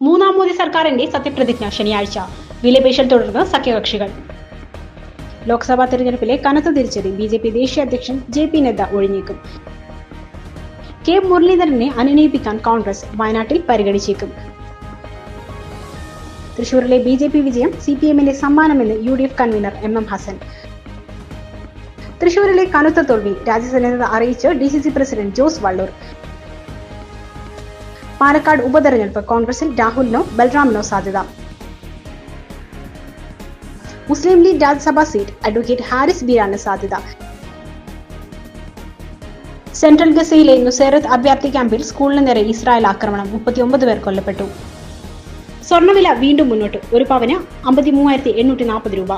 മൂന്നാം മോദി സർക്കാരിന്റെ സത്യപ്രതിജ്ഞ ശനിയാഴ്ച. വിലപേശൽ തുടർന്ന് സഖ്യകക്ഷികൾ. ലോക്സഭാ തെരഞ്ഞെടുപ്പിലെ കനത്ത തിരിച്ചടി ബി ജെ പി ദേശീയ അധ്യക്ഷൻ ജെ പി നദ്ദ ഒഴിഞ്ഞേക്കും. കെ മുരളീധരനെ അനുനയിപ്പിക്കാൻ കോൺഗ്രസ് വയനാട്ടിൽ പരിഗണിച്ചേക്കും. തൃശൂരിലെ ബി ജെ പി വിജയം സി പി എമ്മിന്റെ സമ്മാനമെന്ന് U D F convener M M Hasan. തൃശൂരിലെ കനത്ത തോൽവി രാജ്യസന്നദ്ധത അറിയിച്ച് D C C president Jose Vallur. Palakkad ഉപതെരഞ്ഞെടുപ്പ് കോൺഗ്രസിൽ രാഹുലിനോ ബൽറാമിനോ സാധ്യത. മുസ്ലിം ലീഗ് രാജ്യസഭാ സീറ്റ് അഡ്വക്കേറ്റ് ഹാരിസ് ബീരാന് സാധ്യത. സെൻട്രൽ ഗസയിലെ നുസേറത്ത് അഭ്യർത്ഥി ക്യാമ്പിൽ സ്കൂളിന് നേരെ ഇസ്രായേൽ ആക്രമണം മുപ്പത്തിയൊമ്പത് പേർ കൊല്ലപ്പെട്ടു. സ്വർണവില വീണ്ടും മുന്നോട്ട്. ഒരു പവന് അമ്പത്തി മൂവായിരത്തി എണ്ണൂറ്റി നാൽപ്പത് രൂപ.